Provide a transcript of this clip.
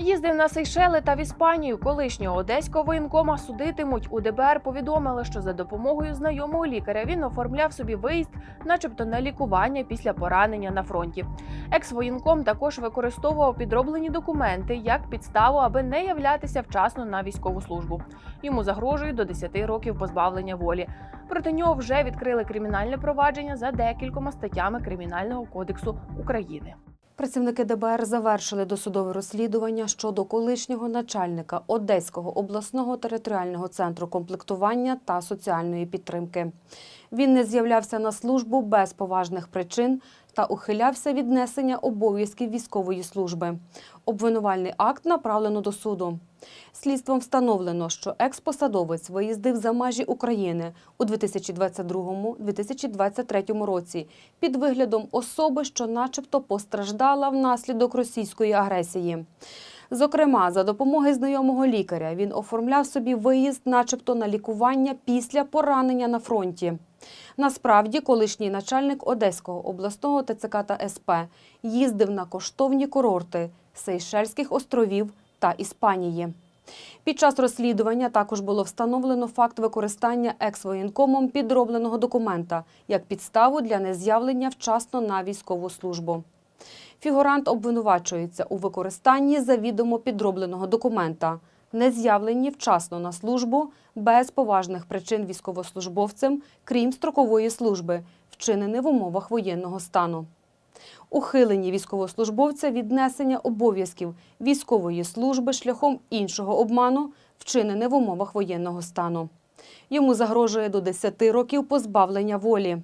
Їздив на Сейшели та в Іспанію. Колишнього одеського воєнкома судитимуть. У ДБР повідомили, що за допомогою знайомого лікаря він оформляв собі виїзд, начебто на лікування після поранення на фронті. Екс-воєнком також використовував підроблені документи як підставу, аби не являтися вчасно на військову службу. Йому загрожує до 10 років позбавлення волі. Проти нього вже відкрили кримінальне провадження за декількома статтями Кримінального кодексу України. Працівники ДБР завершили досудове розслідування щодо колишнього начальника Одеського обласного територіального центру комплектування та соціальної підтримки. Він не з'являвся на службу без поважних причин та ухилявся від несення обов'язків військової служби. Обвинувальний акт направлено до суду. Слідством встановлено, що експосадовець виїздив за межі України у 2022-2023 році під виглядом особи, що начебто постраждала внаслідок російської агресії. Зокрема, за допомогою знайомого лікаря він оформляв собі виїзд, начебто на лікування після поранення на фронті. Насправді, колишній начальник Одеського обласного ТЦК та СП їздив на коштовні курорти Сейшельських островів та Іспанії. Під час розслідування також було встановлено факт використання екс-воєнкомом підробленого документа як підставу для нез'явлення вчасно на військову службу. Фігурант обвинувачується у використанні завідомо підробленого документа, нез'явленні вчасно на службу без поважних причин військовослужбовцем, крім строкової служби, вчинене в умовах воєнного стану. Ухилені військовослужбовця віднесення обов'язків військової служби шляхом іншого обману, вчинене в умовах воєнного стану. Йому загрожує до 10 років позбавлення волі.